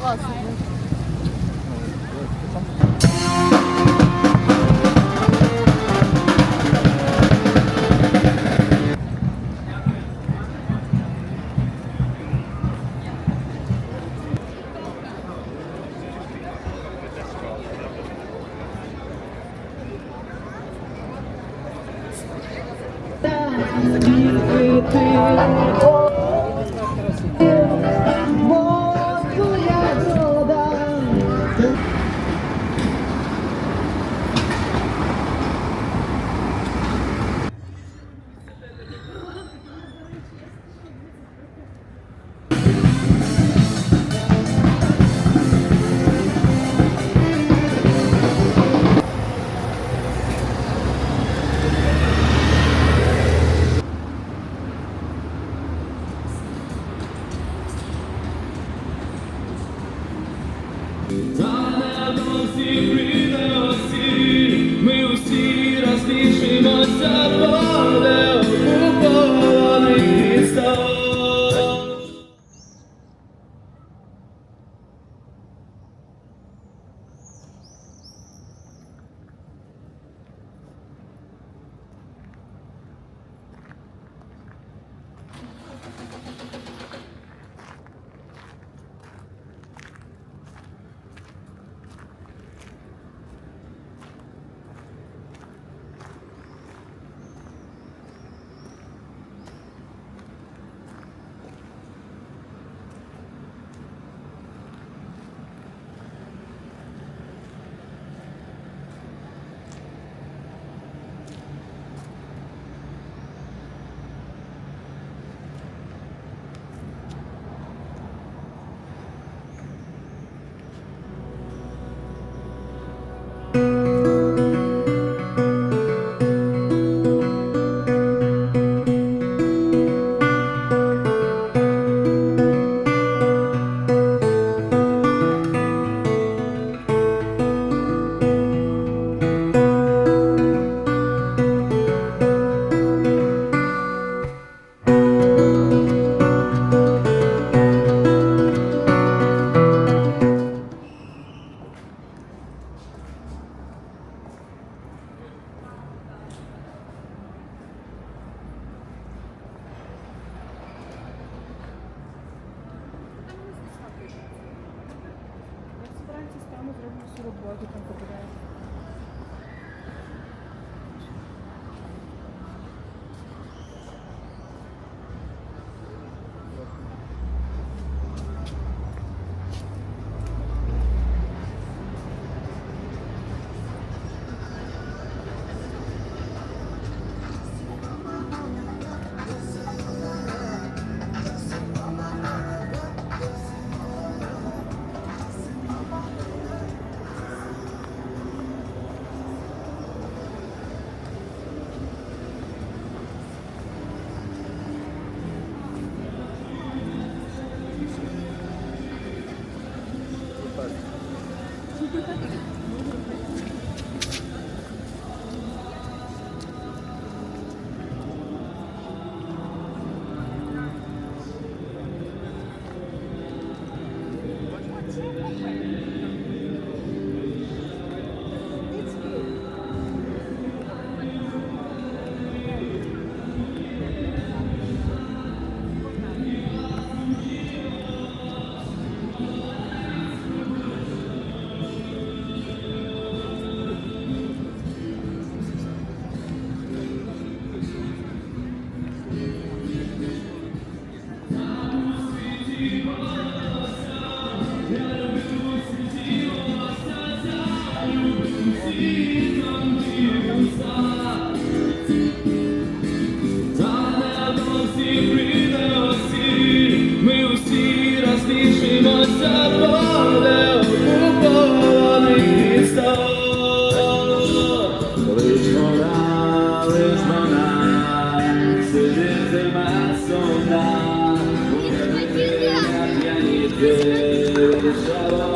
我要吃 Yourself.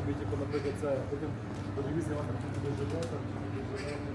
Собі, типу, наприклад, це потім подивитися, вам там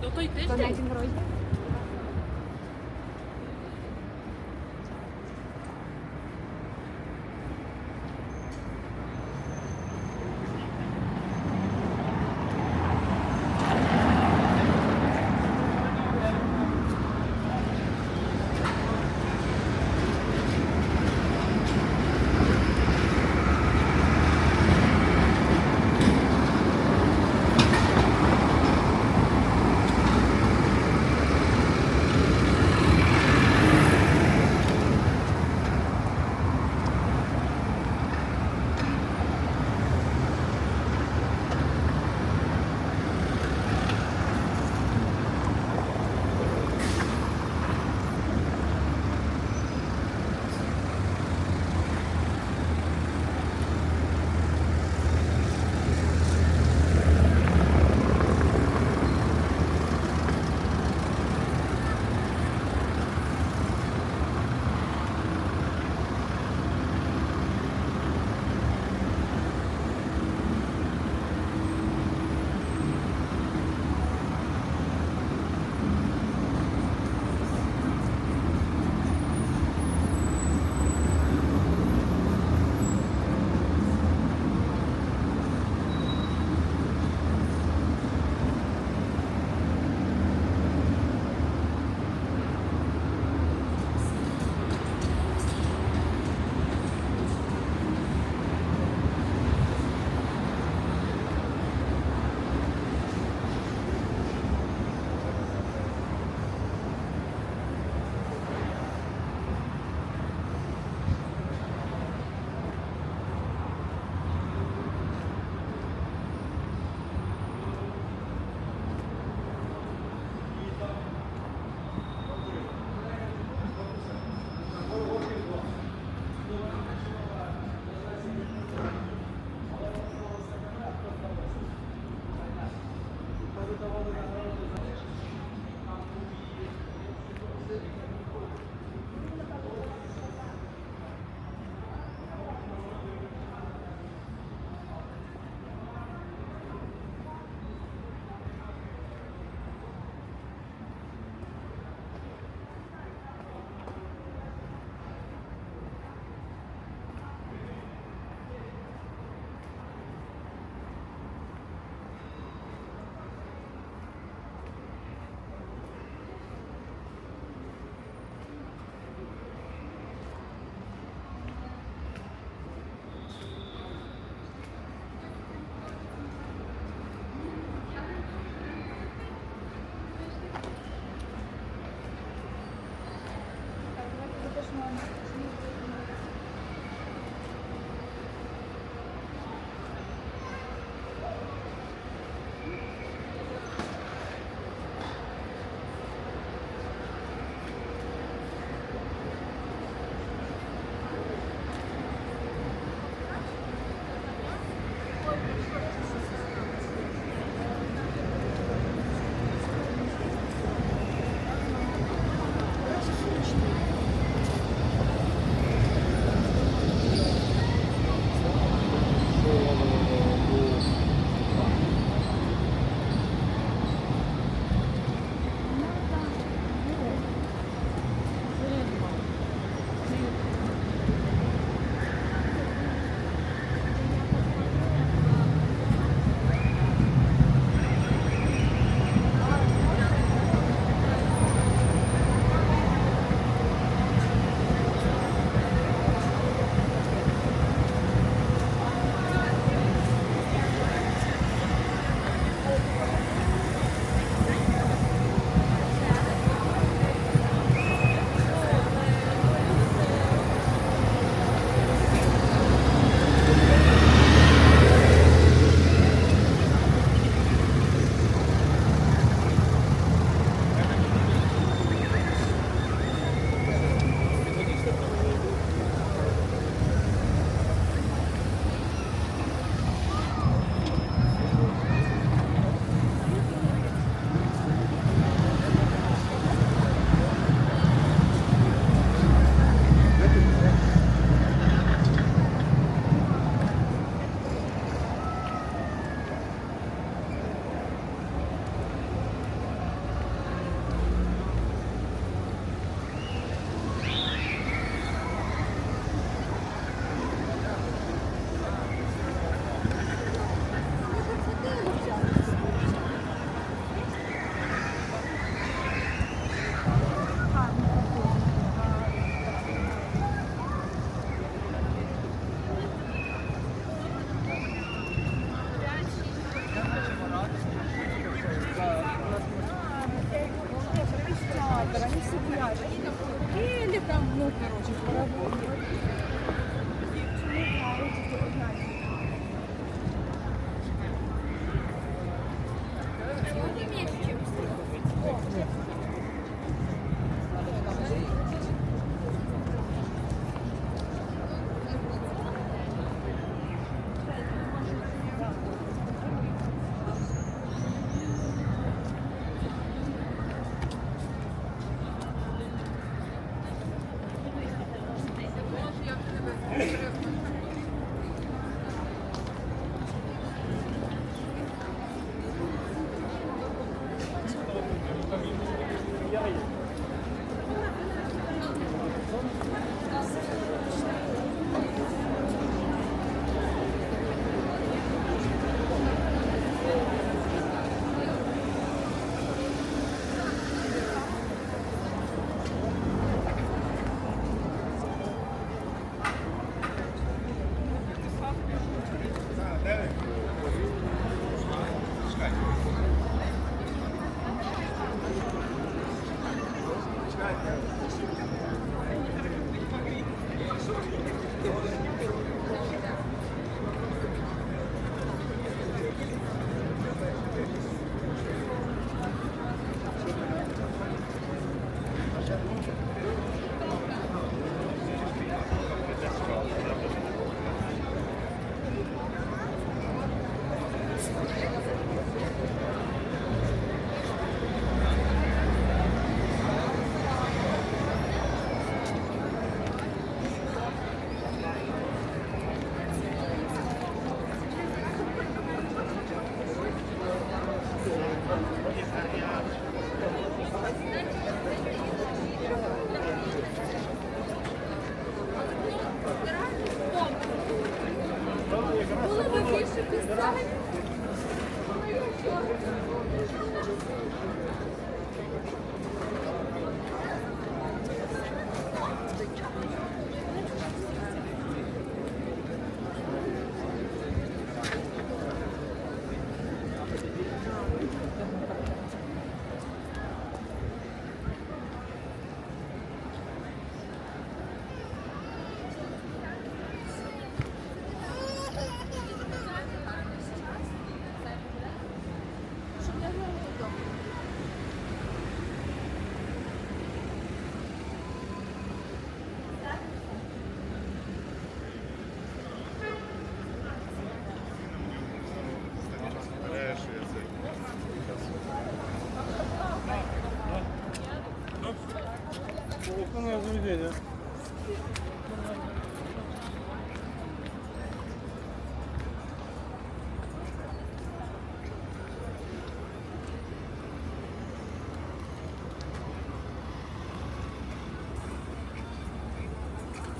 буде той тиждень? То той тиждень?